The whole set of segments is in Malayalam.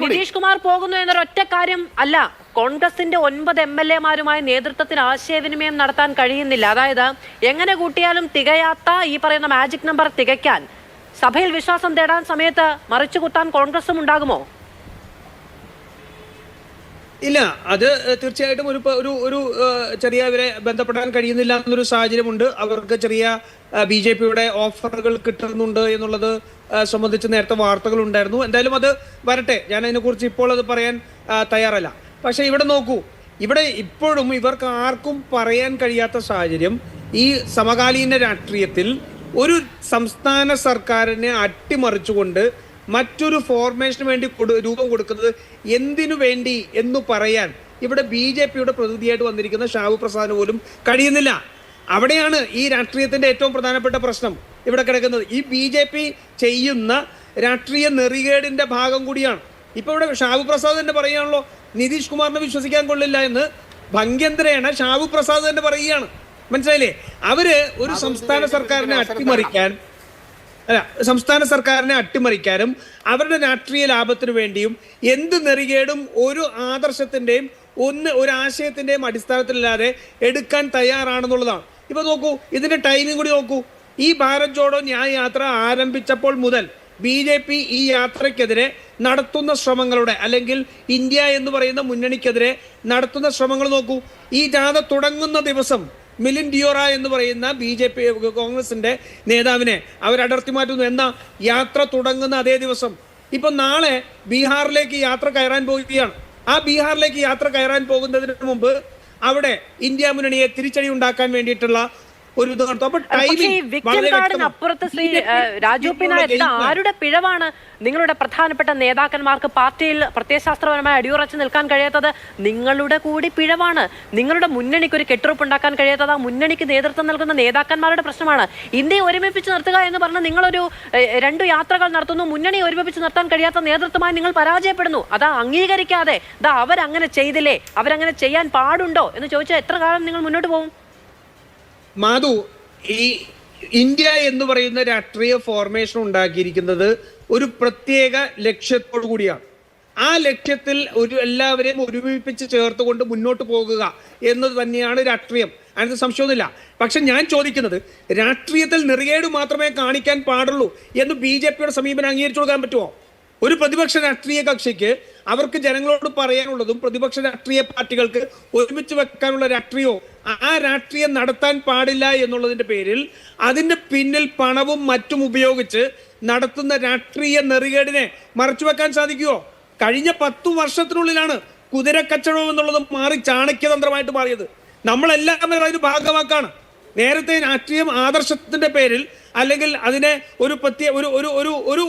നിതീഷ് കുമാർ പോകുന്നു എന്നൊരു ഒറ്റ കാര്യം അല്ല. കോൺഗ്രസിന്റെ ഒൻപത് എം എൽ എമാരുമായി നേതൃത്വത്തിൽ ആശയവിനിമയം നടത്താൻ കഴിയുന്നില്ല. അതായത് എങ്ങനെ കൂട്ടിയാലും തികയാത്ത ഈ പറയുന്ന മാജിക് നമ്പർ തികയ്ക്കാൻ. സഭയിൽ വിശ്വാസം തേടാൻ സമയത്ത് മറിച്ചു കുത്താൻ കോൺഗ്രസും ഉണ്ടാകുമോ? ഇല്ല അത് തീർച്ചയായിട്ടും ഒരു ഒരു ഒരു ചെറിയ ഇവരെ ബന്ധപ്പെടാൻ കഴിയുന്നില്ല എന്നൊരു സാഹചര്യമുണ്ട്. അവർക്ക് ചെറിയ ബി ജെ പിയുടെ ഓഫറുകൾ കിട്ടുന്നുണ്ട് എന്നുള്ളത് സംബന്ധിച്ച് നേരത്തെ വാർത്തകൾ ഉണ്ടായിരുന്നു എന്തായാലും അത് വരട്ടെ. ഞാൻ അതിനെക്കുറിച്ച് ഇപ്പോൾ അത് പറയാൻ തയ്യാറല്ല. പക്ഷേ ഇവിടെ നോക്കൂ. ഇവിടെ ഇപ്പോഴും ഇവർക്ക് ആർക്കും പറയാൻ കഴിയാത്ത സാഹചര്യം ഈ സമകാലീന രാഷ്ട്രീയത്തിൽ ഒരു സംസ്ഥാന സർക്കാരിനെ അട്ടിമറിച്ചുകൊണ്ട് മറ്റൊരു ഫോർമേഷന് വേണ്ടി രൂപം കൊടുക്കുന്നത് എന്തിനു വേണ്ടി എന്ന് പറയാൻ ഇവിടെ ബി ജെ പിയുടെ പ്രതിനിധിയായിട്ട് വന്നിരിക്കുന്ന ഷാബു പ്രസാദിന് പോലും കഴിയുന്നില്ല. അവിടെയാണ് ഈ രാഷ്ട്രീയത്തിന്റെ ഏറ്റവും പ്രധാനപ്പെട്ട പ്രശ്നം ഇവിടെ കിടക്കുന്നത്. ഈ ബി ജെ പി ചെയ്യുന്ന രാഷ്ട്രീയ നെറികേടിന്റെ ഭാഗം കൂടിയാണ്. ഇപ്പോൾ ഇവിടെ ഷാബു പ്രസാദ് തന്നെ പറയുകയാണല്ലോ നിതീഷ് കുമാറിനെ വിശ്വസിക്കാൻ കൊള്ളില്ല എന്ന് ഭംഗ്യന്തരേണ ഷാബു പ്രസാദ് തന്നെ പറയുകയാണ്. മനസ്സിലായില്ലേ? അവർ ഒരു സംസ്ഥാന സർക്കാരിനെ അട്ടിമറിക്കാൻ അല്ല സംസ്ഥാന സർക്കാരിനെ അട്ടിമറിക്കാനും അവരുടെ രാഷ്ട്രീയ ലാഭത്തിനു വേണ്ടിയും എന്ത് നെറികേടും ഒരു ആദർശത്തിന്റെയും ഒന്ന് ഒരു ആശയത്തിന്റെയും അടിസ്ഥാനത്തിലല്ലാതെ എടുക്കാൻ തയ്യാറാണെന്നുള്ളതാണ്. ഇപ്പൊ നോക്കൂ ഇതിന്റെ ടൈമിംഗ് കൂടി നോക്കൂ. ഈ ഭാരത് ജോഡോ ന്യായ യാത്ര ആരംഭിച്ചപ്പോൾ മുതൽ ബി ജെ പി ഈ യാത്രയ്ക്കെതിരെ നടത്തുന്ന ശ്രമങ്ങളുടെ അല്ലെങ്കിൽ ഇന്ത്യ എന്ന് പറയുന്ന മുന്നണിക്കെതിരെ നടത്തുന്ന ശ്രമങ്ങൾ നോക്കൂ. ഈ ജാഥ തുടങ്ങുന്ന ദിവസം മിലിൻ ഡിയോറ എന്ന് പറയുന്ന ബി ജെ പി കോൺഗ്രസിന്റെ നേതാവിനെ അവരടർത്തി മാറ്റുന്നു. എന്ന യാത്ര തുടങ്ങുന്ന അതേ ദിവസം. ഇപ്പൊ നാളെ ബീഹാറിലേക്ക് യാത്ര കയറാൻ പോവുകയാണ്. ആ ബീഹാറിലേക്ക് യാത്ര കയറാൻ പോകുന്നതിന് മുമ്പ് അവിടെ ഇന്ത്യ മുന്നണിയെ തിരിച്ചടി ഉണ്ടാക്കാൻ വേണ്ടിയിട്ടുള്ള ഒരു ഇത് നടത്തും. അപ്പൊ ടൈമിംഗ്. അപ്പുറത്ത് ശ്രീ രാജു പിന്നായ. ആരുടെ പിഴവാണ്? നിങ്ങളുടെ പ്രധാനപ്പെട്ട നേതാക്കന്മാർക്ക് പാർട്ടിയിൽ പ്രത്യയശാസ്ത്രപരമായി അടിയുറച്ച് നിൽക്കാൻ കഴിയാത്തത് നിങ്ങളുടെ കൂടി പിഴവാണ്. നിങ്ങളുടെ മുന്നണിക്ക് ഒരു കെട്ടുറപ്പ് ഉണ്ടാക്കാൻ കഴിയാത്തത് ആ മുന്നണിക്ക് നേതൃത്വം നൽകുന്ന നേതാക്കന്മാരുടെ പ്രശ്നമാണ്. ഇന്ത്യയെ ഒരുമിപ്പിച്ച് നിർത്തുക എന്ന് പറഞ്ഞ് നിങ്ങളൊരു രണ്ടു യാത്രകൾ നടത്തുന്നു. മുന്നണി ഒരുമിപ്പിച്ച് നിർത്താൻ കഴിയാത്ത നേതൃത്വമായി നിങ്ങൾ പരാജയപ്പെടുന്നു. അത് അംഗീകരിക്കാതെ ദാ അവരങ്ങനെ ചെയ്തില്ലേ? അവരങ്ങനെ ചെയ്യാൻ പാടുണ്ടോ? എന്ന് ചോദിച്ചാൽ എത്ര കാലം നിങ്ങൾ മുന്നോട്ട് പോകും? മാധു ഈ ഇന്ത്യ എന്ന് പറയുന്ന രാഷ്ട്രീയ ഫോർമേഷൻ ഉണ്ടാക്കിയിരിക്കുന്നത് ഒരു പ്രത്യേക ലക്ഷ്യത്തോടു കൂടിയാണ്. ആ ലക്ഷ്യത്തിൽ ഒരു എല്ലാവരെയും ഒരുമിപ്പിച്ച് ചേർത്തുകൊണ്ട് മുന്നോട്ട് പോകുക എന്നത് തന്നെയാണ് രാഷ്ട്രീയം. അതിന് സംശയമൊന്നുമില്ല. പക്ഷെ ഞാൻ ചോദിക്കുന്നത് രാഷ്ട്രീയത്തിൽ നിറയേട് മാത്രമേ കാണിക്കാൻ പാടുള്ളൂ എന്ന് ബി ജെ പിയുടെ സമീപനം അംഗീകരിച്ചു കൊടുക്കാൻ പറ്റുമോ? ഒരു പ്രതിപക്ഷ രാഷ്ട്രീയ കക്ഷിക്ക് അവർക്ക് ജനങ്ങളോട് പറയാനുള്ളതും പ്രതിപക്ഷ രാഷ്ട്രീയ പാർട്ടികൾക്ക് ഒരുമിച്ച് വെക്കാനുള്ള രാഷ്ട്രീയവും ആ രാഷ്ട്രീയം നടത്താൻ പാടില്ല എന്നുള്ളതിന്റെ പേരിൽ അതിന്റെ പിന്നിൽ പണവും മറ്റും ഉപയോഗിച്ച് നടത്തുന്ന രാഷ്ട്രീയ നെറികേടിനെ മറച്ചു വെക്കാൻ സാധിക്കുമോ കഴിഞ്ഞ പത്തു വർഷത്തിനുള്ളിലാണ് കുതിര എന്നുള്ളത് മാറി ചാണക്യതന്ത്രമായിട്ട് മാറിയത്. നമ്മളെല്ലാം അതിന് ഭാഗമാക്കാണ് നേരത്തെ രാഷ്ട്രീയം ആദർശത്തിന്റെ പേരിൽ അല്ലെങ്കിൽ അതിനെ ഒരു പ്രത്യേക ഒരു ഒരു ഒരു ഒരു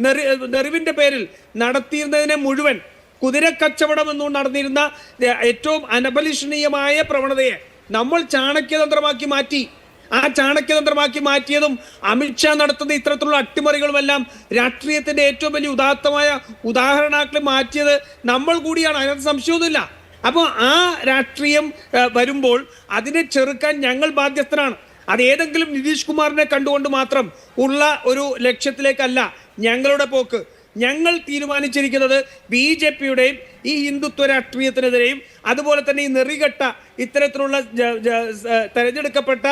നെറിവിന്റെ നെറി പേരിൽ നടത്തിയിരുന്നതിനെ മുഴുവൻ കുതിരക്കച്ചവടം എന്നുകൊണ്ട് നടന്നിരുന്ന ഏറ്റവും അനബലിഷണീയമായ പ്രവണതയെ നമ്മൾ ചാണക്യതന്ത്രമാക്കി മാറ്റി. ആ ചാണക്യതന്ത്രമാക്കി മാറ്റിയതും അമിത്ഷാ നടത്തുന്ന ഇത്തരത്തിലുള്ള അട്ടിമറികളുമെല്ലാം രാഷ്ട്രീയത്തിന്റെ ഏറ്റവും വലിയ ഉദാത്തമായ ഉദാഹരണാക്കൾ മാറ്റിയത് നമ്മൾ കൂടിയാണ്. അതിനകത്ത് സംശയമൊന്നുമില്ല. അപ്പോൾ ആ രാഷ്ട്രീയം വരുമ്പോൾ അതിനെ ചെറുക്കാൻ ഞങ്ങൾ ബാധ്യസ്ഥരാണ്. അത് ഏതെങ്കിലും നിതീഷ് കുമാറിനെ കണ്ടുകൊണ്ട് മാത്രം ഉള്ള ഒരു ലക്ഷ്യത്തിലേക്കല്ല ഞങ്ങളുടെ പോക്ക്. ഞങ്ങൾ തീരുമാനിച്ചിരിക്കുന്നത് ബി ജെ പിയുടെയും ഈ ഹിന്ദുത്വ രാഷ്ട്രീയത്തിനെതിരെയും അതുപോലെ തന്നെ ഈ നെറികെട്ട ഇത്തരത്തിലുള്ള തെരഞ്ഞെടുക്കപ്പെട്ട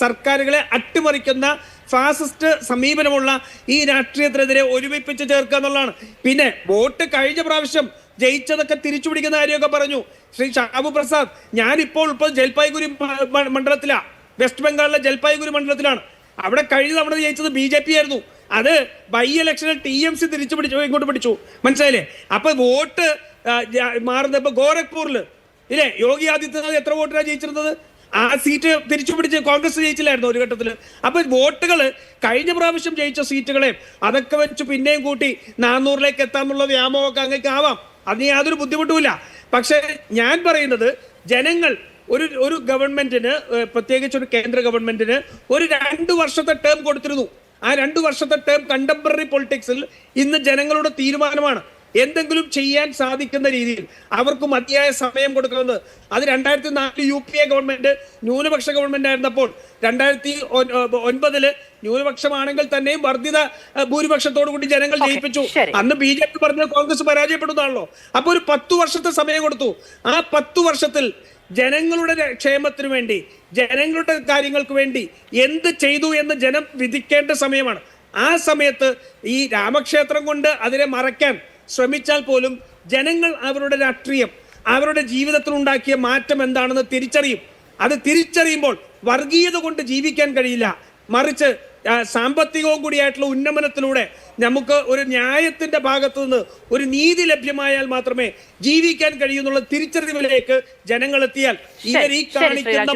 സർക്കാരുകളെ അട്ടിമറിക്കുന്ന ഫാസിസ്റ്റ് സമീപനമുള്ള ഈ രാഷ്ട്രീയത്തിനെതിരെ ഒരുമിപ്പിച്ച് ചേർക്കുക എന്നുള്ളതാണ്. പിന്നെ വോട്ട് കഴിഞ്ഞ പ്രാവശ്യം ജയിച്ചതൊക്കെ തിരിച്ചു പിടിക്കുന്ന കാര്യമൊക്കെ പറഞ്ഞു. ശ്രീ ഷാബു പ്രസാദ് ഞാനിപ്പോൾ ഇപ്പോൾ ജൽപായ്ഗുരി മ- മ- മണ്ഡലത്തിലാ. വെസ്റ്റ് ബംഗാളിലെ ജൽപായ്ഗുരി മണ്ഡലത്തിലാണ്. അവിടെ കഴിഞ്ഞ തവണ ജയിച്ചത് ബി ജെ പി ആയിരുന്നു. അത് ബൈ ഇലക്ഷനിൽ ടി എം സി തിരിച്ചു പിടിച്ചു ഇങ്ങോട്ട് പിടിച്ചു. മനസ്സിലായില്ലേ? അപ്പൊ വോട്ട് മാറുന്നത് ഇപ്പൊ ഗോരഖ്പൂരിൽ ഇല്ലേ? യോഗി ആദിത്യനാഥ് എത്ര വോട്ടിനാണ് ജയിച്ചിരുന്നത്? ആ സീറ്റ് തിരിച്ചു പിടിച്ച് കോൺഗ്രസ് ജയിച്ചില്ലായിരുന്നു ഒരു ഘട്ടത്തിൽ അപ്പൊ വോട്ടുകൾ കഴിഞ്ഞ പ്രാവശ്യം ജയിച്ച സീറ്റുകളെ അതൊക്കെ വെച്ച് പിന്നെയും കൂട്ടി നാനൂറിലേക്ക് എത്താമെന്നുള്ള വ്യാമോഹമൊക്കെ അങ്ങേക്ക് ആവാം. അതിന് യാതൊരു ബുദ്ധിമുട്ടുമില്ല. പക്ഷേ ഞാൻ പറയുന്നത് ജനങ്ങൾ ഒരു ഒരു ഗവൺമെന്റിന് പ്രത്യേകിച്ച് ഒരു കേന്ദ്ര ഗവൺമെന്റിന് ഒരു രണ്ട് വർഷത്തെ ടേം കൊടുത്തിരുന്നു. ആ രണ്ട് വർഷത്തെ ടേം കണ്ടംപററി പൊളിറ്റിക്സിൽ ഇന്ന് ജനങ്ങളുടെ തീരുമാനമാണ്. എന്തെങ്കിലും ചെയ്യാൻ സാധിക്കുന്ന രീതിയിൽ അവർക്ക് മതിയായ സമയം കൊടുക്കുന്നത്. അത് രണ്ടായിരത്തി നാലിൽ യു പി എ ഗവൺമെന്റ് ന്യൂനപക്ഷ ഗവൺമെന്റ് ആയിരുന്നപ്പോൾ രണ്ടായിരത്തി ഒൻ- ഒൻപതിൽ ന്യൂനപക്ഷമാണെങ്കിൽ തന്നെയും വർദ്ധിത ഭൂരിപക്ഷത്തോടു കൂടി ജനങ്ങൾ ജയിപ്പിച്ചു. അന്ന് ബി ജെ പി പറഞ്ഞത് കോൺഗ്രസ് പരാജയപ്പെടുന്നതാണല്ലോ. അപ്പൊ ഒരു പത്തു വർഷത്തെ സമയം കൊടുത്തു. ആ പത്തു വർഷത്തിൽ ജനങ്ങളുടെ ക്ഷേമത്തിന് വേണ്ടി ജനങ്ങളുടെ കാര്യങ്ങൾക്ക് വേണ്ടി എന്ത് ചെയ്തു എന്ന് ജനം വിധിക്കേണ്ട സമയമാണ്. ആ സമയത്ത് ഈ രാമക്ഷേത്രം കൊണ്ട് അതിനെ മറയ്ക്കാൻ ശ്രമിച്ചാൽ പോലും ജനങ്ങൾ അവരുടെ രാഷ്ട്രീയം അവരുടെ ജീവിതത്തിൽ ഉണ്ടാക്കിയ മാറ്റം എന്താണെന്ന് തിരിച്ചറിയും. അത് തിരിച്ചറിയുമ്പോൾ വർഗീയത കൊണ്ട് ജീവിക്കാൻ കഴിയില്ല. മറിച്ച് സാമ്പത്തികവും കൂടിയായിട്ടുള്ള ഉന്നമനത്തിലൂടെ നമുക്ക് ഒരു ന്യായത്തിന്റെ ഭാഗത്തു നിന്ന് ഒരു നീതി ലഭ്യമായാൽ മാത്രമേ ജീവിക്കാൻ കഴിയുന്നുള്ള തിരിച്ചറിവിലേക്ക് ജനങ്ങൾ എത്തിയാൽ ഇവർ ഈ കാണിക്കുന്ന.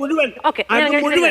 മുഴുവൻ അത് മുഴുവൻ